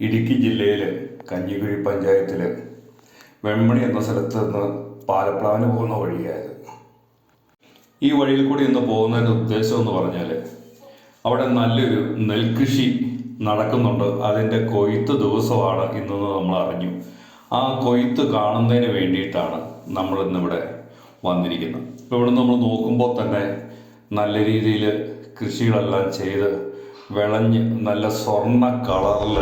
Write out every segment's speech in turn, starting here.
ഇടുക്കി ജില്ലയിൽ കഞ്ഞിക്കുഴി പഞ്ചായത്തിൽ വെൺമണി എന്ന സ്ഥലത്ത് നിന്ന് പാലപ്ലാവിന് പോകുന്ന വഴിയായത്. ഈ വഴിയിൽ കൂടി ഇന്ന് പോകുന്നതിന്റെ ഉദ്ദേശം എന്ന് പറഞ്ഞാൽ അവിടെ നല്ലൊരു നെൽകൃഷി നടക്കുന്നുണ്ട്. അതിന്റെ കൊയ്ത്ത് ദിവസമാണ് ഇന്നെന്ന് നമ്മൾ അറിഞ്ഞു. ആ കൊയ്ത്ത് കാണുന്നതിന് വേണ്ടിയിട്ടാണ് നമ്മൾ ഇന്നിവിടെ വന്നിരിക്കുന്നത്. ഇപ്പോൾ ഇവിടെ നമ്മൾ നോക്കുമ്പോൾ തന്നെ നല്ല രീതിയിൽ കൃഷികളെല്ലാം ചെയ്ത് വിളഞ്ഞ് നല്ല സ്വർണ കളറിൽ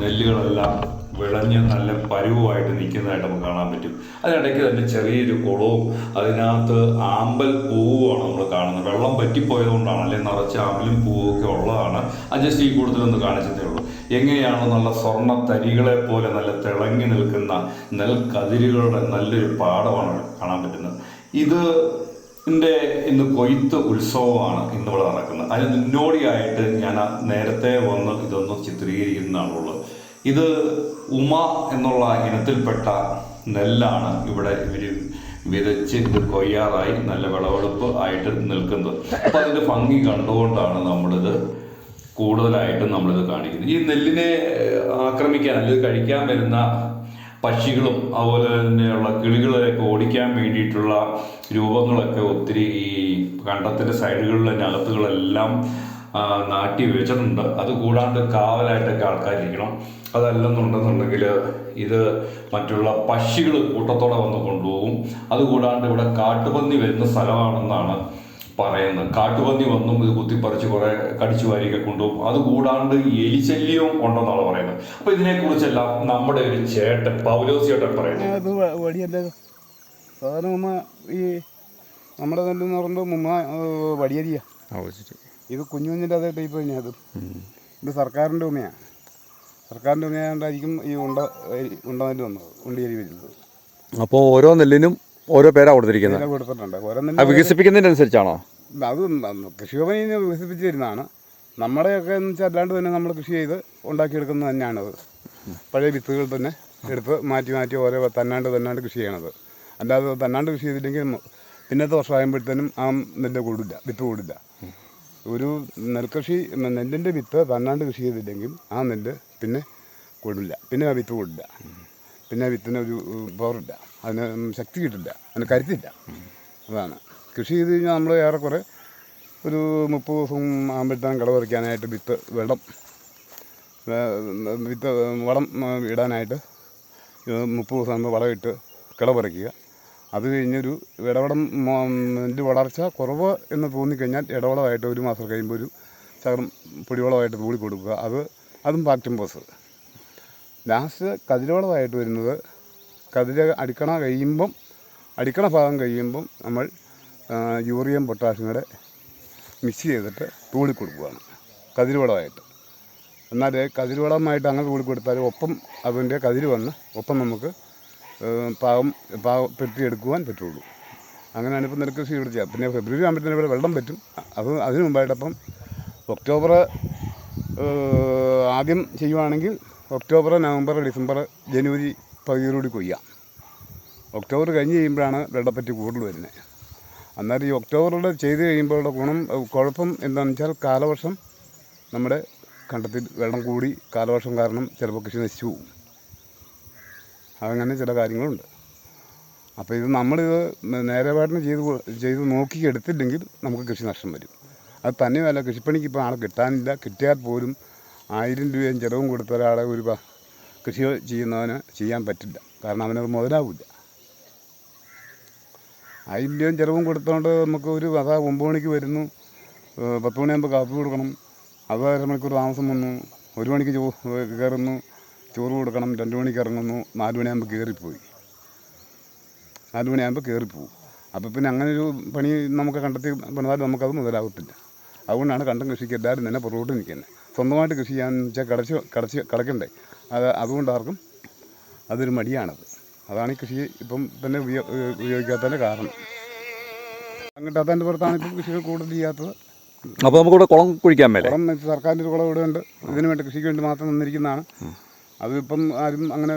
നെല്ലുകളെല്ലാം വിളഞ്ഞ് നല്ല പരുവായിട്ട് നിൽക്കുന്നതായിട്ട് നമുക്ക് കാണാൻ പറ്റും. അതിനിടയ്ക്ക് തന്നെ ചെറിയൊരു കുളവും അതിനകത്ത് ആമ്പൽ പൂവുമാണ് നമ്മൾ കാണുന്നത്. വെള്ളം പറ്റിപ്പോയതുകൊണ്ടാണ് അല്ലെങ്കിൽ നിറച്ച് ആമ്പലും പൂവൊക്കെ ഉള്ളതാണ്. അത് ജസ്റ്റ് ഈ കൂടുതലൊന്ന് കാണിച്ചതേ ഉള്ളൂ. എങ്ങനെയാണ് നല്ല സ്വർണ തരികളെ പോലെ നല്ല തിളങ്ങി നിൽക്കുന്ന നെൽക്കതിരുകളുടെ നല്ലൊരു പാടമാണ് കാണാൻ പറ്റുന്നത്. ഇത് ഇതിന്റെ ഇന്ന് കൊയ്ത്ത് ഉത്സവമാണ് ഇന്നിവിടെ നടക്കുന്നത്. അതിന് മുന്നോടിയായിട്ട് ഞാൻ നേരത്തെ വന്ന് ഇതൊന്ന് ചിത്രീകരിക്കുന്നതാണുള്ളത്. ഇത് ഉമ എന്നുള്ള ഇനത്തിൽപ്പെട്ട നെല്ലാണ് ഇവിടെ ഇവർ വിതച്ച് ഇത് കൊയ്യാറായി നല്ല വിളവെടുപ്പ് ആയിട്ട് നിൽക്കുന്നത്. അപ്പം അതിന്റെ ഭംഗി കണ്ടുകൊണ്ടാണ് നമ്മളിത് കൂടുതലായിട്ടും നമ്മളിത് കാണിക്കുന്നത്. ഈ നെല്ലിനെ ആക്രമിക്കാൻ അല്ലെങ്കിൽ കഴിക്കാൻ വരുന്ന പക്ഷികളും അതുപോലെ തന്നെയുള്ള കിളികളെയൊക്കെ ഓടിക്കാൻ വേണ്ടിയിട്ടുള്ള രൂപങ്ങളൊക്കെ ഒത്തിരി ഈ കണ്ടത്തിന്റെ സൈഡുകളിലെ അകത്തുകളെല്ലാം നാട്ടി വെച്ചിട്ടുണ്ട്. അത് കൂടാണ്ട് കാവലായിട്ടൊക്കെ ആൾക്കാരിരിക്കണം. അതല്ലെന്നുണ്ടെന്നുണ്ടെങ്കിൽ ഇത് മറ്റുള്ള പക്ഷികൾ കൂട്ടത്തോടെ വന്ന് കൊണ്ടുപോകും. അതുകൂടാണ്ട് ഇവിടെ കാട്ടുപന്നി വരുന്ന സ്ഥലമാണെന്നാണ് പറയുന്നത് കാട്ടുപന്നി വന്നും ഇത് കുത്തിപ്പറിച്ച് കുറെ കടിച്ചു വാരിയൊക്കെ കൊണ്ടുപോകും. അതുകൂടാണ്ട് എലിശല്യവും ഉണ്ടെന്നാണ് പറയുന്നത്. അപ്പൊ ഇതിനെക്കുറിച്ചെല്ലാം നമ്മുടെ ഒരു ചേട്ടൻ പൗലോസ് ചേട്ടൻ പറയുന്നത് ഈ നമ്മുടെ നെല്ലെന്ന് പറയുമ്പോൾ മുമ്മ വടിയരിയ. ഇത് കുഞ്ഞു കുഞ്ഞിന്റെ അതേ ടൈപ്പ് തന്നെയാണ് അത്. ഇത് സർക്കാരിന്റെ ഉമയാണ് സർക്കാരിന്റെ ഉമയാണ്ടായിരിക്കും ഈ ഉണ്ട ഉണ്ട നെല്ല് വന്നത് ഉണ്ടിയരി വരുന്നത്. അപ്പോൾ ഓരോ നെല്ലിനും ഓരോ പേരാ കൊടുത്തിരിക്കുന്നത്. കൊടുത്തിട്ടുണ്ട്. ഓരോ ആ നെല്ല് വികസിപ്പിക്കുന്നതിനനുസരിച്ചാണോ അത് കൃഷിഭവനിൽ വികസിപ്പിച്ചു തരുന്നതാണ് നമ്മുടെയൊക്കെ എന്ന് വെച്ചാൽ അല്ലാണ്ട് തന്നെ നമ്മൾ കൃഷി ചെയ്ത് ഉണ്ടാക്കിയെടുക്കുന്നത് തന്നെയാണത് പഴയ വിത്തുകൾ തന്നെ എടുത്ത് മാറ്റി മാറ്റി ഓരോ തന്നാണ്ട് തന്നാണ്ട് കൃഷി ചെയ്യണത്. അല്ലാതെ തന്നാണ്ട് കൃഷി ചെയ്തില്ലെങ്കിൽ പിന്നത്തെ വർഷം ആകുമ്പോഴത്തേനും ആ നെല്ല് കൂടില്ല വിത്ത് കൂടില്ല. ഒരു നെൽകൃഷി നെല്ലിന്റെ വിത്ത് തന്നാണ്ട് കൃഷി ചെയ്തില്ലെങ്കിൽ ആ നെല്ല് പിന്നെ കൂടില്ല. പിന്നെ ആ വിത്ത് കൂടില്ല. പിന്നെ ആ വിത്തിന് ഒരു പവറില്ല അതിന് ശക്തി കിട്ടില്ല അതിന് കരുത്തില്ല. അതാണ്. കൃഷി ചെയ്ത് കഴിഞ്ഞാൽ നമ്മൾ ഏറെക്കുറെ ഒരു മുപ്പത് ദിവസം ആകുമ്പോഴത്തേനും കള പറിക്കാനായിട്ട് വിത്ത് വെള്ളം വിത്ത് വളം ഇടാനായിട്ട് മുപ്പത് ദിവസം ആകുമ്പോൾ ഇട്ട് കള പറിക്കുക. അത് കഴിഞ്ഞൊരു ഇതിന്റെ വളർച്ച കുറവ് എന്ന് തോന്നിക്കഴിഞ്ഞാൽ ഇടവളമായിട്ട് ഒരു മാസം കഴിയുമ്പോൾ ഒരു ശകലം പൊടിവളമായിട്ട് തൂളി കൊടുക്കുക. അത് അതും പാക്ടംബോസ് ലാസ്റ്റ് കതിരവളമായിട്ട് വരുന്നത് കതിര് അടിക്കണ കഴിയുമ്പം അടിക്കണ ഭാഗം കഴിയുമ്പം നമ്മൾ യൂറിയം പൊട്ടാഷ്യം കൂടെ മിക്സ് ചെയ്തിട്ട് തൂളി കൊടുക്കുകയാണ് കതിരുവളമായിട്ട് എന്നാൽ കതിരുവളമായിട്ട് അങ്ങനെ തൂളി കൊടുത്താൽ ഒപ്പം അതിന്റെ കതിര് വന്ന് ഒപ്പം നമുക്ക് പാവം പാകം പെട്ടിയെടുക്കുവാൻ പറ്റുള്ളൂ. അങ്ങനെയാണ് ഇപ്പോൾ നെൽകൃഷി ഇവിടെ ചെയ്യുക. പിന്നെ ഫെബ്രുവരി ആകുമ്പോഴത്തേനും ഇവിടെ വെള്ളം പറ്റും. അത് അതിന് മുമ്പായിട്ടപ്പം ഒക്ടോബർ ആദ്യം ചെയ്യുവാണെങ്കിൽ ഒക്ടോബർ നവംബർ ഡിസംബർ ജനുവരി പകുതിയോടുകൂടി കൊയ്യാം. ഒക്ടോബർ കഴിഞ്ഞ് കഴിയുമ്പോഴാണ് വെള്ളപ്പറ്റി കൂടുതൽ വരുന്നത്. അന്നേരം ഈ ഒക്ടോബറിൽ ചെയ്ത് കഴിയുമ്പോഴുള്ള ഗുണം കുഴപ്പം എന്താണെന്ന് വെച്ചാൽ കാലവർഷം നമ്മുടെ കണ്ടത്തിൽ വെള്ളം കൂടി കാലവർഷം കാരണം ചിലപ്പോൾ കൃഷി നശിച്ചു പോകും. അങ്ങനെ ചില കാര്യങ്ങളുണ്ട്. അപ്പോൾ ഇത് നമ്മളിത് നേരെപാട്ടിന് ചെയ്ത് ചെയ്ത് നോക്കി എടുത്തില്ലെങ്കിൽ നമുക്ക് കൃഷി നഷ്ടം വരും. അത് തന്നെയല്ല കൃഷിപ്പണിക്ക് ഇപ്പോൾ ആളെ കിട്ടാനില്ല. കിട്ടിയാൽ പോലും ആയിരം രൂപയും ചിലവും കൊടുത്ത ഒരാളെ ഒരു കൃഷി ചെയ്യുന്നവന് ചെയ്യാൻ പറ്റില്ല. കാരണം അവനത് മുതലാവില്ല. അതിന്റെയും ചിലവും കൊടുത്തോണ്ട് നമുക്ക് ഒരു അതാ ഒമ്പത് മണിക്ക് വരുന്നു. പത്ത് മണിയാകുമ്പോൾ കാപ്പി കൊടുക്കണം. അത് അരമണിക്കൂർ താമസം വന്നു. ഒരു മണിക്ക് ചോ കയറുന്നു. ചോറ് കൊടുക്കണം. രണ്ട് മണിക്ക് ഇറങ്ങുന്നു. നാല് മണിയാകുമ്പോൾ കയറിപ്പോയി നാല് മണിയാകുമ്പോൾ കയറിപ്പോവും അപ്പോൾ പിന്നെ അങ്ങനെ ഒരു പണി നമുക്ക് കണ്ടെത്തി പണിതാലും നമുക്കത് മുതലാകത്തില്ല അതുകൊണ്ടാണ് കണ്ടം കൃഷിക്ക് എല്ലാവരും തന്നെ പുറകോട്ട് നിൽക്കുന്നത്. സ്വന്തമായിട്ട് കൃഷി ചെയ്യാന്ന് വെച്ചാൽ കടച്ച് കടച്ച് കിടക്കണ്ടേ? അത് അതുകൊണ്ട് ആർക്കും അതൊരു മടിയാണത്. അതാണ് ഈ കൃഷി ഇപ്പം തന്നെ ഉപയോഗ ഉപയോഗിക്കാത്തതിന്റെ കാരണം. കിട്ടാത്തതിന്റെ പുറത്താണ് ഇപ്പം കൃഷികൾ കൂടുതൽ ചെയ്യാത്തത്. അപ്പോൾ നമുക്കിവിടെ കുളം കുഴിക്കാൻ മേലെ? കുളം സർക്കാരിന്റെ ഒരു കുളം ഇവിടെ ഉണ്ട്. ഇതിനു വേണ്ടി കൃഷിക്ക് വേണ്ടി മാത്രം നിന്നിരിക്കുന്നതാണ്. അതിപ്പം ആരും അങ്ങനെ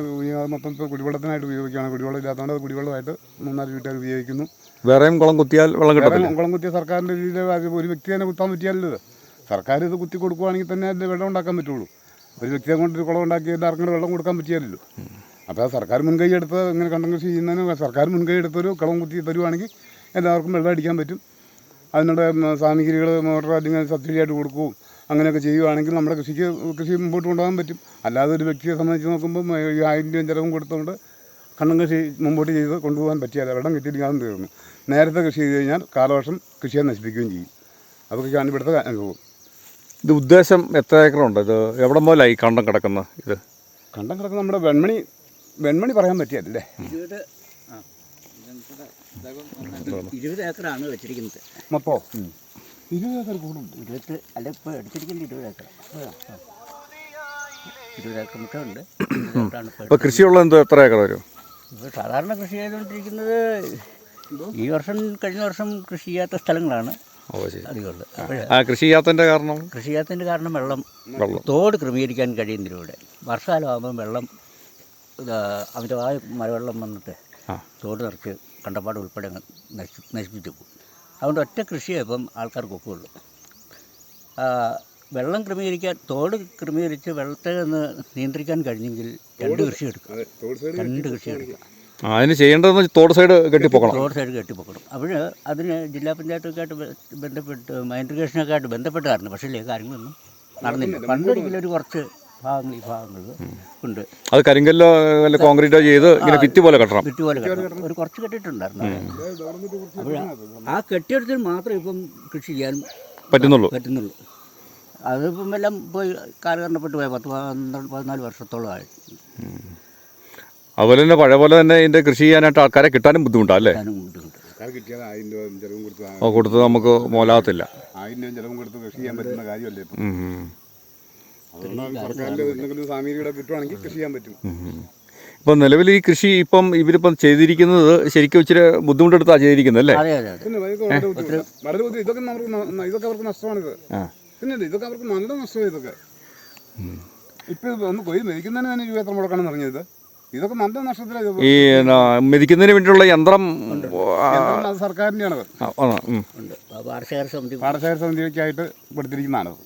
മൊത്തം ഇപ്പോൾ കുടിവെള്ളത്തിനായിട്ട് ഉപയോഗിക്കുകയാണ്. കുടിവെള്ളം ഇല്ലാത്തതുകൊണ്ട് അത് കുടിവെള്ളമായിട്ട് മൂന്നാൽ വീട്ടുകാർ ഉപയോഗിക്കുന്നു. വേറെയും കുളം കുത്തിയാൽ വെള്ളം കിട്ടും കുളം കുത്തിയ സർക്കാരിന്റെ രീതിയിൽ ഒരു വ്യക്തി തന്നെ കുത്താൻ പറ്റിയാലല്ലോ സർക്കാർ ഇത് കുത്തി കൊടുക്കുവാണെങ്കിൽ തന്നെ അതിന്റെ വെള്ളം ഉണ്ടാക്കാൻ പറ്റുള്ളൂ. ഒരു വ്യക്തിയെ കൊണ്ട് ഒരു കുളം ഉണ്ടാക്കി എല്ലാവർക്കും വെള്ളം കൊടുക്കാൻ പറ്റിയാലല്ലോ. അപ്പോൾ സർക്കാർ മുൻകൈ എടുത്ത് ഇങ്ങനെ കണ്ടം കൃഷി ചെയ്യുന്നതിന് സർക്കാർ മുൻകൈ എടുത്തൊരു കളം കുത്തി തരുവാണെങ്കിൽ എല്ലാവർക്കും വെള്ളം അടിക്കാൻ പറ്റും. അതിനുള്ള സാമഗ്രികൾ മോട്ടർ അല്ലെങ്കിൽ സബ്സിഡി ആയിട്ട് കൊടുക്കുകയും അങ്ങനെയൊക്കെ ചെയ്യുവാണെങ്കിൽ നമ്മുടെ കൃഷിക്ക് കൃഷി മുമ്പോട്ട് കൊണ്ടുപോകാൻ പറ്റും. അല്ലാതെ ഒരു വ്യക്തിയെ സംബന്ധിച്ച് നോക്കുമ്പോൾ ഈ ആയിരം രൂപ ചിലവും കൊടുത്തുകൊണ്ട് കണ്ണും കൃഷി മുമ്പോട്ട് ചെയ്ത് കൊണ്ടുപോകാൻ പറ്റിയാൽ വെള്ളം കിട്ടിയിരിക്കാതെ തീർന്നു. നേരത്തെ കൃഷി ചെയ്ത് കഴിഞ്ഞാൽ കാലവർഷം കൃഷിയെ നശിപ്പിക്കുകയും ചെയ്യും. അതൊക്കെയാണ് ഇവിടുത്തെ അനുഭവം. ഇത് ഉദ്ദേശം എത്ര ഏക്കറുണ്ട്? ഇത് എവിടെ മുതലായി കണ്ടം കിടക്കുന്ന ഇത്? കണ്ടം കിടക്കുന്ന നമ്മുടെ വെൺമണി വെൺമണി പറയാൻ പറ്റിയല്ലേ ഇരുപത് ആ ഇരുപത് ഏക്കറാണ് വെച്ചിരിക്കുന്നത്. മൊത്തോ? ഇരുപത് ഏക്കർ കൂടുണ്ട് ഇരുപത്തി അല്ല ഇപ്പോൾ എടുത്തിരിക്കുന്നത് ഇരുപത് ഏക്കർ. ഇരുപത് ഏക്കർ ഉണ്ട്. ഇരുപത് ഏക്കറാണ് ഇപ്പോൾ ഇപ്പോൾ കൃഷിയുള്ള എന്തോ എത്ര ഏക്കർ വരും? ഇപ്പോൾ സാധാരണ കൃഷി ചെയ്തുകൊണ്ടിരിക്കുന്നത് ഈ വർഷം കഴിഞ്ഞ വർഷം കൃഷി ചെയ്യാത്ത സ്ഥലങ്ങളാണ്. ഓ ശരി. ആ. കൃഷി ചെയ്യാത്തതിന്റെ കാരണം? കൃഷി ചെയ്യാത്തതിന്റെ കാരണം വെള്ളം. വെള്ളം. തോട് ക്രമീകരിക്കാൻ കഴിയുന്നതിലൂടെ. വർഷകാലമാകുമ്പോൾ വെള്ളം ഇത് അമിതമായ മഴവെള്ളം വന്നിട്ട് ആ. തോട് നിറച്ച് കണ്ടപ്പാട് ഉൾപ്പെടെ അങ്ങ് നശി നശിപ്പിച്ചു പോകും. അതുകൊണ്ട് ഒറ്റ കൃഷിയേ ഇപ്പം ആൾക്കാർക്ക് ഒക്കുള്ളൂ. ആ, വെള്ളം ക്രമീകരിക്കാൻ തോട് ക്രമീകരിച്ച് വെള്ളത്തെ ഒന്ന് നിയന്ത്രിക്കാൻ കഴിഞ്ഞെങ്കിൽ രണ്ട് കൃഷി എടുക്കുക രണ്ട് കൃഷി എടുക്കാം. ആ അതിന് ചെയ്യേണ്ടതെന്ന് തോട് സൈഡ് കെട്ടിപ്പോക്കണം. റോഡ് സൈഡ് കെട്ടിപ്പോക്കണം. അപ്പോൾ അതിന് ജില്ലാ പഞ്ചായത്തൊക്കെ ആയിട്ട് ബ- ബന്ധപ്പെട്ട് മൈൻഡ്രിഗേഷനൊക്കെ ആയിട്ട് ബന്ധപ്പെട്ടായിരുന്നു. പക്ഷേ ഇല്ലേ കാര്യങ്ങളൊന്നും നടന്നില്ല. പണ്ടൊരിക്കലും ഒരു കുറച്ച് ഭാഗങ്ങൾ ഈ ഭാഗങ്ങൾ ഉണ്ട്. അത് കരിങ്കല്ലോ അല്ല കോൺക്രീറ്റോ ചെയ്ത് ഇങ്ങനെ ഭിത്തി പോലെ കെട്ടണം. ഭിത്തി പോലെ കെട്ടണം. ഒരു കുറച്ച് കെട്ടിയിട്ടുണ്ടായിരുന്നു അപ്പോൾ ആ കെട്ടിയെടുത്തിന് മാത്രമേ ഇപ്പം കൃഷി ചെയ്യാൻ പറ്റുന്നുള്ളൂ. പറ്റുന്നുള്ളൂ. അതിപ്പം എല്ലാം പോയി കാലഘട്ടപ്പെട്ട് പോയി പത്ത് പന്ത്രണ്ട് പതിനാല് വർഷത്തോളമായി. അതുപോലെ തന്നെ പഴയ പോലെ തന്നെ ഇതിന്റെ കൃഷി ചെയ്യാനായിട്ട് ആൾക്കാരെ കിട്ടാനും ബുദ്ധിമുട്ടാണ് അല്ലേ? ചിലവും കൊടുത്ത് നമുക്ക് മോലാകത്തില്ല. ആയിരം രൂപ ചിലവും കൊടുത്ത് കൃഷി ചെയ്യാൻ പറ്റുന്ന കാര്യമല്ലേ ഇപ്പം? നിലവിൽ ഈ കൃഷി ഇപ്പം ഇവരിപ്പം ചെയ്തിരിക്കുന്നത് ശരിക്കും ഇച്ചിരി ബുദ്ധിമുട്ടെടുത്താണ് ചെയ്തിരിക്കുന്നത് അല്ലേ? അതെ അതെ അതെ. പിന്നെ ഇതൊക്കെ ഇതൊക്കെ അവർക്ക് നഷ്ടമാണിത്. ആ. പിന്നെ ഇത് ഇതൊക്കെ അവർക്ക് നല്ല നഷ്ടമാണ് ഇതൊക്കെ. ഇപ്പം ഇത് ഒന്ന് കൊയ്ത് മെതിക്കുന്നതിന് തന്നെ രൂപ എത്ര മുടക്കാണെന്ന് പറഞ്ഞത് ഇതൊക്കെ നല്ല നഷ്ടത്തിലാണ് ഈ മെതിക്കുന്നതിന് വേണ്ടിയുള്ള യന്ത്രം സർക്കാരിന്റെയാണത് വാർഷിക സമിതി. പാടശേഖര സമിതിക്കായിട്ട് കൊടുത്തിരിക്കുന്നതാണത്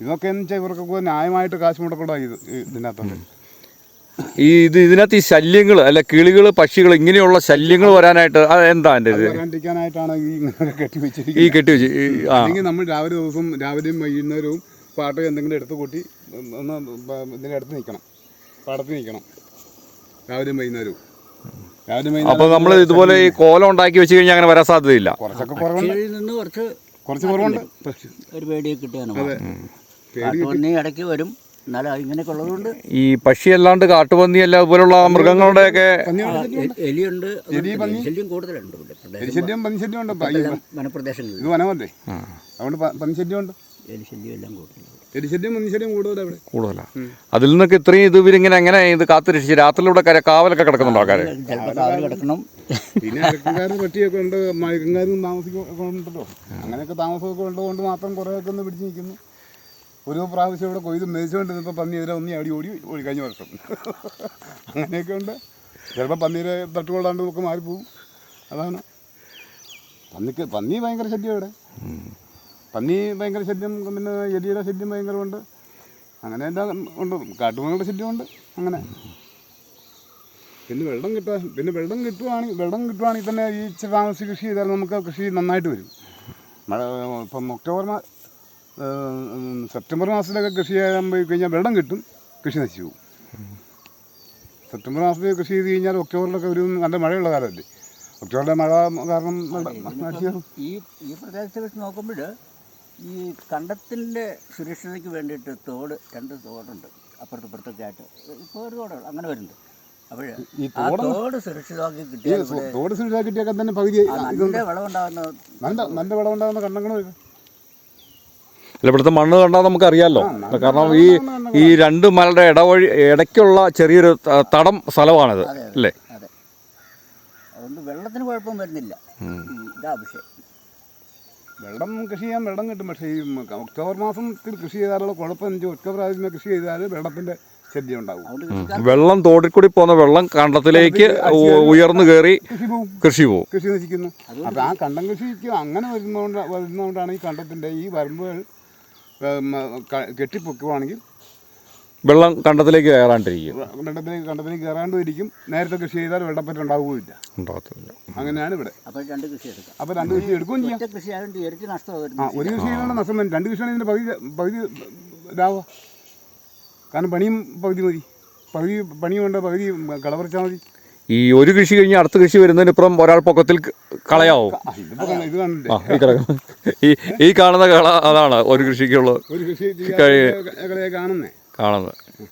ഇതൊക്കെ എന്ന് വെച്ചാൽ ഇവർക്കൊക്കെ ന്യായമായിട്ട് കാശ് മുടക്കണം ഇത് ഈ ഇതിനകത്തുണ്ട് ഈ ഇത് ഇതിനകത്ത് ഈ ശല്യങ്ങൾ അല്ല കിളികൾ പക്ഷികൾ ഇങ്ങനെയുള്ള ശല്യങ്ങൾ വരാനായിട്ട് എന്താ എന്റെ ഇത്? വരാണ്ടിരിക്കാനായിട്ടാണ് ഈ കെട്ടി കെട്ടി ഈ കെട്ടി വെച്ച് അല്ലെങ്കിൽ നമ്മൾ രാവിലെ ദിവസം രാവിലെയും വൈകുന്നേരവും പാട്ട് എന്തെങ്കിലും എടുത്ത് കൂട്ടി ഒന്ന് ഇതിന്റെ അടുത്ത് നിൽക്കണം. പാടത്ത് നിൽക്കണം. രാവിലെയും വൈകുന്നേരവും. അപ്പൊ അപ്പോൾ നമ്മൾ ഇതുപോലെ ഈ കോലം ഉണ്ടാക്കി വെച്ച് കഴിഞ്ഞാൽ അങ്ങനെ വരാൻ സാധ്യതയില്ല. കുറച്ചൊക്കെ കുറവുണ്ട്. കുറച്ച് കുറച്ച് കുറവുണ്ട്. ഒരു പേടിയൊക്കെ ഇടയ്ക്ക് വരും. ഈ പക്ഷി അല്ലാണ്ട് കാട്ടുപന്നി അല്ല അതുപോലുള്ള മൃഗങ്ങളുടെ ഒക്കെ എലിയുണ്ട്. ശല്യം കൂടുതലുണ്ട് എലിശല്യം പന്നിശല്യം ഉണ്ട് വനപ്രദേശങ്ങളിൽ. ഇത് വനമല്ലേ? അതുകൊണ്ട് പന്നിശല്യം ഉണ്ട്. എലിശല്യം എല്ലാം കൂടുതലുണ്ട്. അതിൽ നിന്നൊക്കെ ഇത്രയും ഇത് ഇവരിങ്ങനെ എങ്ങനെ ഇത് കാത്തുരക്ഷിച്ച് രാത്രിയിലൂടെ കര കാവലൊക്കെ കിടക്കുന്നുണ്ടോ ആൾക്കാർ കിടക്കണം. പിന്നെ പട്ടിയൊക്കെ ഉണ്ട് അങ്ങനെയൊക്കെ താമസമൊക്കെ ഉള്ളതുകൊണ്ട് മാത്രം കുറേയൊക്കെ ഒന്ന് പിടിച്ച് നിൽക്കുന്നു. ഒരു പ്രാവശ്യം ഇവിടെ കൊയ്ത് മേടിച്ചുകൊണ്ടിരുന്നപ്പോൾ പന്നി ഇതിലെ ഒന്നി അടി ഓടി ഓടി കഴിഞ്ഞ വർഷം. അങ്ങനെയൊക്കെ ഉണ്ട്. ചിലപ്പോൾ പന്നീരെ തട്ടുകൊള്ളാണ്ട് ഒക്കെ മാറിപ്പോവും. അതാണ്. പന്നിക്ക് പന്നി ഭയങ്കര ശല്യം ഇവിടെ. പന്നി ഭയങ്കര ശല്യം പിന്നെ എലിയുടെ ശല്യം ഭയങ്കരമുണ്ട്. അങ്ങനെ എല്ലാം ഉണ്ട്. കാട്ടുമൃഗങ്ങളുടെ ശല്യമുണ്ട് അങ്ങനെ. പിന്നെ വെള്ളം കിട്ടാൻ പിന്നെ വെള്ളം കിട്ടുവാണെങ്കിൽ വെള്ളം കിട്ടുവാണെങ്കിൽ തന്നെ ഈ താമസിച്ച് കൃഷി ചെയ്താൽ നമുക്ക് കൃഷി നന്നായിട്ട് വരും. മഴ ഇപ്പം ഒക്ടോബർ മാ സെപ്റ്റംബർ മാസത്തിലൊക്കെ കൃഷി ചെയ്യാൻ പോയി കഴിഞ്ഞാൽ വെള്ളം കിട്ടും. കൃഷി നശിച്ചു പോകും. സെപ്റ്റംബർ മാസത്തിൽ കൃഷി ചെയ്ത് കഴിഞ്ഞാൽ ഒക്ടോബറിലൊക്കെ ഒരു നല്ല മഴയുള്ള കാലമല്ലേ. ഒക്ടോബറിലെ മഴ കാരണം ഈ ഈ പ്രദേശത്തെ വെച്ച് നോക്കുമ്പോൾ ഈ കണ്ടത്തിന്റെ സുരക്ഷതയ്ക്ക് വേണ്ടിയിട്ട് തോട് രണ്ട് തോടുണ്ട്. അപ്പുറത്ത് ഇപ്പുറത്തൊക്കെ ആയിട്ട്. ഇപ്പോൾ ഒരു തോടുകൾ അങ്ങനെ വരുന്നുണ്ട്. അപ്പോൾ ഈ ആ തോട് സുരക്ഷിതമാക്കി ഈ കിട്ടിയാൽ സോ- തോട് സുരക്ഷ കിട്ടിയൊക്കെ തന്നെ പകുതി ആ നല്ല വിളവുണ്ടാകുന്ന നല്ല നല്ല വിളവുണ്ടാകുന്ന കണ്ടങ്ങളും ഇത്. അല്ല ഇവിടുത്തെ മണ്ണ് കണ്ടാൽ നമുക്ക് അറിയാമല്ലോ കാരണം ഈ ഈ രണ്ട് മലയുടെ ഇടവഴി ഇടയ്ക്കുള്ള ചെറിയൊരു ത- തടം സ്ഥലമാണിത്. അല്ലേ? അതെ. അതുകൊണ്ട് വെള്ളത്തിന് കുഴപ്പം വരുന്നില്ല. ഇതാ വിഷയം. വെള്ളം കൃഷി ചെയ്യാൻ വെള്ളം കിട്ടും. പക്ഷേ ഈ ഒക്ടോബർ മാസത്തിൽ കൃഷി ചെയ്താലുള്ള കുഴപ്പം എന്ന് ഒക്ടോബർ ആദ്യമേ കൃഷി ചെയ്താൽ വെള്ളത്തിന്റെ ശല്യം ഉണ്ടാവും വെള്ളം തോടിൽ കൂടി പോകുന്ന വെള്ളം കണ്ടത്തിലേക്ക് ഉയർന്നു കയറി കൃഷി പോകും. കൃഷി നശിക്കുന്നു. അപ്പോൾ ആ കണ്ടം കൃഷിക്ക് അങ്ങനെ വരുന്നതുകൊണ്ട് വരുന്നതുകൊണ്ടാണ് ഈ കണ്ടത്തിന്റെ ഈ വരമ്പുകൾ കെട്ടിപ്പൊക്കുവാണെങ്കിൽ വെള്ളം കണ്ടത്തിലേക്ക് കയറാണ്ടിരിക്കും. കണ്ടത്തിലേക്ക് കണ്ടത്തിലേക്ക് കയറാണ്ടും ഇരിക്കും നേരത്തെ കൃഷി ചെയ്താൽ വെള്ളപ്പറ്റ ഉണ്ടാവുകയില്ല. ഉണ്ടാകത്തില്ല. അങ്ങനെയാണ് ഇവിടെ. അപ്പോൾ രണ്ട് കൃഷി എടുക്കാം. അപ്പോൾ രണ്ട് കൃഷി എടുക്കുകയും ചെയ്യാം. ഒറ്റ കൃഷി ആയതുകൊണ്ട് ഇരട്ടി നഷ്ടം ആ ഒരു കൃഷി ചെയ്യണ നഷ്ടം വരും. രണ്ട് കൃഷിയാണ് ഇതിന്റെ പകുതി പകുതി ഇതാവുക. കാരണം പണിയും പകുതി മതി. പകുതി പണിയും ഉണ്ട് പകുതി കളപറിച്ചാൽ മതി. ഈ ഒരു കൃഷി കഴിഞ്ഞ് അടുത്ത കൃഷി വരുന്നതിന് ഇപ്പുറം ഒരാൾ പൊക്കത്തിൽ കളയാവോ. ഇതിപ്പോ ഇത് കണ്ടില്ലേ? ഈ ഈ ഈ കാണുന്ന കള അതാണ് ഒരു കൃഷിക്കുള്ള കൃഷി കാണുന്നത്.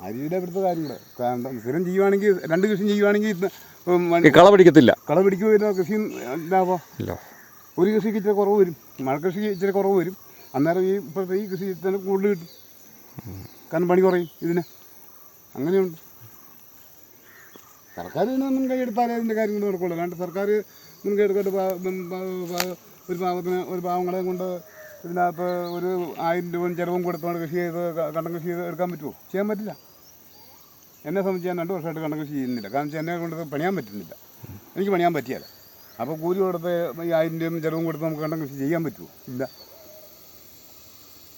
അരിയുടെ ഇവിടുത്തെ കാര്യങ്ങൾ സ്ഥിരം ചെയ്യുവാണെങ്കിൽ രണ്ട് കൃഷി ചെയ്യുവാണെങ്കിൽ കള പിടിക്കത്തില്ല. കള പിടിക്കുകയില്ല കൃഷിയും ലാഭം ഇല്ല. ഒരു കൃഷിക്ക് ഇച്ചിരി കുറവ് വരും. മഴ കൃഷിക്ക് ഇച്ചിരി കുറവ് വരും. അന്നേരം ഈ ഇപ്പോഴത്തെ ഈ കൃഷി തന്നെ കൂടുതൽ കിട്ടും. കാരണം പണി കുറയും ഇതിന്. അങ്ങനെയുണ്ട്. സർക്കാർ ഇതിനെ മുൻകൈ എടുത്താലേ അതിന്റെ കാര്യങ്ങൾ നടക്കുള്ളൂ. അല്ലാണ്ട് സർക്കാർ മുൻകൈ പാ- ഒരു പാവത്തിന് ഒരു പാവങ്ങളെ കൊണ്ട് ഇതിനകത്ത് ഒരു ആയിരം രൂപ ചിലവും കൊടുത്തുകൊണ്ട് കൃഷി ചെയ്ത് കണ്ടം കൃഷി ചെയ്ത് എടുക്കാൻ പറ്റുമോ? ചെയ്യാൻ പറ്റില്ല. എന്നെ സംബന്ധിച്ച് ഞാൻ രണ്ട് വർഷമായിട്ട് കണ്ടം കൃഷി ചെയ്യുന്നില്ല. കാരണം വെച്ചാൽ എന്നെ കൊണ്ട് പണിയാൻ പറ്റുന്നില്ല. എനിക്ക് പണിയാൻ പറ്റിയല്ല. അപ്പോൾ കൂലി കൊടുത്ത് ഈ ആയിരം രൂപയും ചിലവും കൊടുത്ത് നമുക്ക് കണ്ടം കൃഷി ചെയ്യാൻ പറ്റുമോ? ഇല്ല.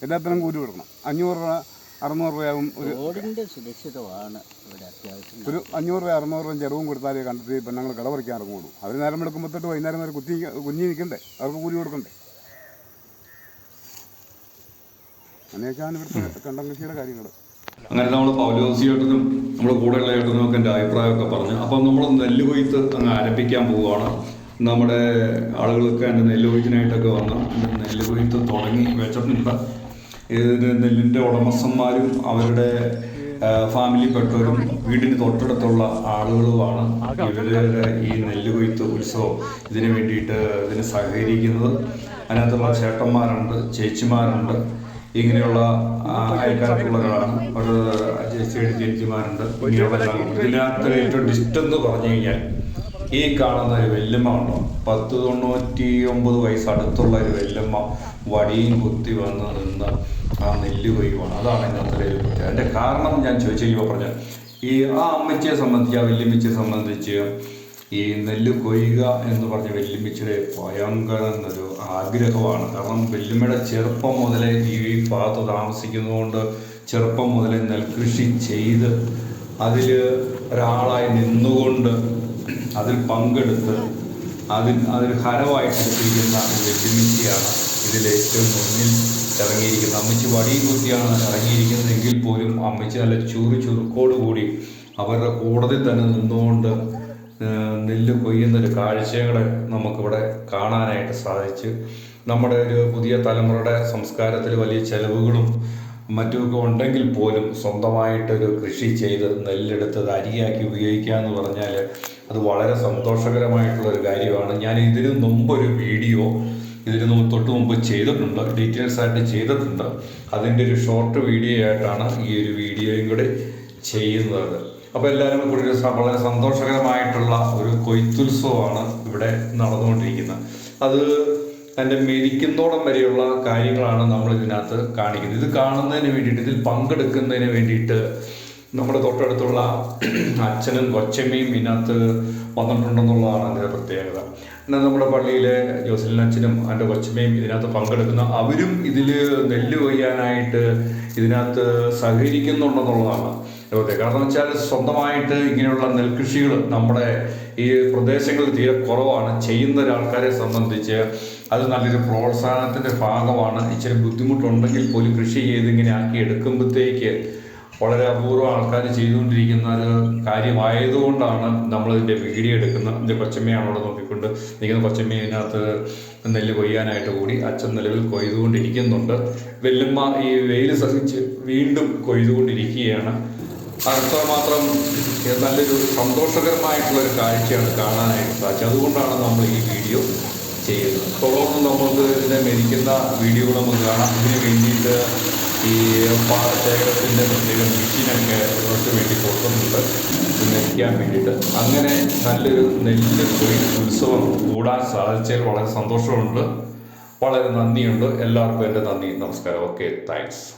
എല്ലാത്തിനും കൂലി കൊടുക്കണം. അഞ്ഞൂറ് രൂപ അറുന്നൂറ് രൂപയാവും ഒരു റോഡിന്റെ സുരക്ഷിതമാണ് ഇവിടെ അത്യാവശ്യം. ഒരു അഞ്ഞൂറ് രൂപ അറുന്നൂറ് രൂപ ചിലവും കൊടുത്താലേ കണ്ടെത്തി പെണ്ണുങ്ങൾ കളപറിക്കാൻ ഇറങ്ങുള്ളൂ. അവർ നേരം എടുക്കുമ്പോഴത്തോട്ട് വൈകുന്നേരം വരെ കുത്തി കുഞ്ഞി നിൽക്കണ്ടേ അവർക്ക് കൂലി കൊടുക്കണ്ടേ? അങ്ങനെയൊക്കെയാണ് ഇവിടുത്തെ കാര്യങ്ങൾ. അങ്ങനെ നമ്മൾ പൗലോസിയേട്ടനും നമ്മുടെ കൂടെയുള്ള ഏട്ടനും ഒക്കെ എന്റെ അഭിപ്രായമൊക്കെ പറഞ്ഞു. അപ്പം നമ്മൾ നെല്ല് കൊയ്ത്ത് അങ്ങ് ആരംഭിക്കാൻ പോവുകയാണ്. നമ്മുടെ ആളുകളൊക്കെ എന്റെ നെല്ല് കൊയ്ത്തിനായിട്ടൊക്കെ വന്ന് എന്റെ നെല്ല് കൊയ്ത്ത് തുടങ്ങി വെച്ചിട്ടുണ്ട്. ഇതിന് നെല്ലിന്റെ ഉടമസ്ഥന്മാരും അവരുടെ ഫാമിലി ഫാമിലിപ്പെട്ടവരും വീടിന് തൊട്ടടുത്തുള്ള ആളുകളുമാണ് ഇവരുടെ ഈ നെല്ല് കൊയ്ത്ത് ഉത്സവം ഇതിന് വേണ്ടിയിട്ട് ഇതിന് സഹകരിക്കുന്നത്. അതിനകത്തുള്ള ചേട്ടന്മാരുണ്ട് ചേച്ചിമാരുണ്ട്. ഇങ്ങനെയുള്ള അയൽക്കാർക്കുള്ളതാണ്. ഒരു ചേച്ചിയുടെ ചേച്ചിമാരുണ്ട്. ഇങ്ങനെയുള്ള ഇതിനകത്ത് ഏറ്റവും ഡിസ്റ്റൻസ് പറഞ്ഞു കഴിഞ്ഞാൽ ഈ കാണുന്ന ഒരു വെല്ലുമ്മ ഉണ്ടോ പത്ത് തൊണ്ണൂറ്റി ഒമ്പത് വയസ്സ് അടുത്തുള്ള ഒരു വെല്ലുമ്മ വടിയും കുത്തി വന്ന് നിന്ന് ആ നെല്ല് കൊയ്യുവാണ്. അതാണ് ഇന്നത്തെ ഒരു അതിന്റെ കാരണം ഞാൻ ചോദിച്ചു കഴിയുമ്പോൾ പറഞ്ഞത് ഈ ആ അമ്മച്ചിയെ സംബന്ധിച്ച് ആ വല്യമ്മച്ചിയെ സംബന്ധിച്ച് ഈ നെല്ല് കൊയ്യുക എന്ന് പറഞ്ഞ വെല്ലുമ്മിച്ചിയുടെ ഭയങ്കര എന്നൊരു ആഗ്രഹമാണ്. കാരണം വെല്ലുമ്മയുടെ ചെറുപ്പം മുതലേ ഈ ഭാഗത്ത് താമസിക്കുന്നതുകൊണ്ട് ചെറുപ്പം മുതലേ നെൽകൃഷി ചെയ്ത് അതിൽ ഒരാളായി നിന്നുകൊണ്ട് അതിൽ പങ്കെടുത്ത് അതിൽ അതിൽ ഹരമായിട്ട് എടുത്തിരിക്കുന്ന ഇതിലേറ്റവും ഏറ്റവും മുന്നിൽ ഇറങ്ങിയിരിക്കുന്നത്. അമ്മച്ചി വടിയും കുത്തിയാണ് ഇറങ്ങിയിരിക്കുന്നതെങ്കിൽ പോലും അമ്മച്ചി നല്ല ചുറു ചുറുക്കോട് കൂടി അവരുടെ കൂടത്തിൽ തന്നെ നിന്നുകൊണ്ട് നെല്ല് കൊയ്യുന്നൊരു കാഴ്ചകളെ നമുക്കിവിടെ കാണാനായിട്ട് സാധിച്ചു. നമ്മുടെ ഒരു പുതിയ തലമുറയുടെ സംസ്കാരത്തിൽ വലിയ ചെലവുകളും മറ്റുമൊക്കെ ഉണ്ടെങ്കിൽ പോലും സ്വന്തമായിട്ടൊരു കൃഷി ചെയ്ത് നെല്ലെടുത്ത് അത് അരിയാക്കി ഉപയോഗിക്കുക എന്ന് പറഞ്ഞാൽ അത് വളരെ സന്തോഷകരമായിട്ടുള്ളൊരു കാര്യമാണ്. ഞാൻ ഇതിനു മുമ്പൊരു വീഡിയോ ഇതിന് തൊട്ട് മുമ്പ് ചെയ്തിട്ടുണ്ട് ഡീറ്റെയിൽസ് ആയിട്ട് ചെയ്തിട്ടുണ്ട്. അതിന്റെ ഒരു ഷോർട്ട് വീഡിയോ ആയിട്ടാണ് ഈ ഒരു വീഡിയോയും കൂടി ചെയ്യുന്നത്. അപ്പോൾ എല്ലാവരും കൂടി ഒരു വളരെ സന്തോഷകരമായിട്ടുള്ള ഒരു കൊയ്ത്തുത്സവമാണ് ഇവിടെ നടന്നുകൊണ്ടിരിക്കുന്നത്. അത് തന്റെ മെരിക്കുന്നോടം വരെയുള്ള കാര്യങ്ങളാണ് നമ്മൾ ഇതിനകത്ത് കാണിക്കുന്നത്. ഇത് കാണുന്നതിന് വേണ്ടിയിട്ട് ഇതിൽ പങ്കെടുക്കുന്നതിന് വേണ്ടിയിട്ട് നമ്മുടെ തൊട്ടടുത്തുള്ള അച്ഛനും കൊച്ചമ്മയും ഇതിനകത്ത് വന്നിട്ടുണ്ടെന്നുള്ളതാണ് അതിന്റെ പ്രത്യേകത. എന്നാൽ നമ്മുടെ പള്ളിയിലെ ജോസലിൻ അച്ഛനും എന്റെ കൊച്ചമ്മയും ഇതിനകത്ത് പങ്കെടുക്കുന്ന. അവരും ഇതിൽ നെല്ല് കൊയ്യാനായിട്ട് ഇതിനകത്ത് സഹകരിക്കുന്നുണ്ടെന്നുള്ളതാണ്. ഓക്കെ കാരണം വെച്ചാൽ സ്വന്തമായിട്ട് ഇങ്ങനെയുള്ള നെൽകൃഷികൾ നമ്മുടെ ഈ പ്രദേശങ്ങളിൽ തീരെ കുറവാണ്. ചെയ്യുന്ന ഒരാൾക്കാരെ സംബന്ധിച്ച് അത് നല്ലൊരു പ്രോത്സാഹനത്തിന്റെ ഭാഗമാണ്. ഇച്ചിരി ബുദ്ധിമുട്ടുണ്ടെങ്കിൽ പോലും കൃഷി ചെയ്ത് ഇങ്ങനെ ആക്കി എടുക്കുമ്പോഴത്തേക്ക് വളരെ അപൂർവം ആൾക്കാർ ചെയ്തുകൊണ്ടിരിക്കുന്ന ഒരു കാര്യമായതുകൊണ്ടാണ് നമ്മളിതിന്റെ വീഡിയോ എടുക്കുന്നത്. എന്റെ കൊച്ചമ്മയാണ് അവിടെ നോക്കിക്കൊണ്ട് നിൽക്കുന്ന കൊച്ചമ്മ ഇതിനകത്ത് നെല്ല് കൊയ്യാനായിട്ട് കൂടി അച്ഛൻ നിലവിൽ കൊയ്തുകൊണ്ടിരിക്കുന്നുണ്ട്. വെല്ലുമ്മ ഈ വെയിൽ സഹിച്ച് വീണ്ടും കൊയ്തുകൊണ്ടിരിക്കുകയാണ്. അത്രമാത്രം നല്ലൊരു സന്തോഷകരമായിട്ടുള്ളൊരു കാഴ്ചയാണ് കാണാനായിട്ട് സാധിച്ചത്. അതുകൊണ്ടാണ് നമ്മൾ ഈ വീഡിയോ ചെയ്യുന്നത്. തുടർന്ന് നമുക്ക് ഇതിനെ മരിക്കുന്ന വീഡിയോ നമുക്ക് കാണാം. ഇതിന് വേണ്ടിയിട്ട് ഈ പാടശേഖരത്തിന്റെ പ്രത്യേക മെഷീനൊക്കെ ഇവർക്ക് വേണ്ടി കൊടുക്കുന്നുണ്ട് മെരിക്കാൻ വേണ്ടിയിട്ട്. അങ്ങനെ നല്ലൊരു നെല്ല് തൊഴിൽ ഉത്സവം കൂടാൻ സാധിച്ചതിൽ വളരെ സന്തോഷമുണ്ട്. വളരെ നന്ദിയുണ്ട്. എല്ലാവർക്കും എന്റെ നന്ദി. നമസ്കാരം. ഓക്കെ. താങ്ക്സ്.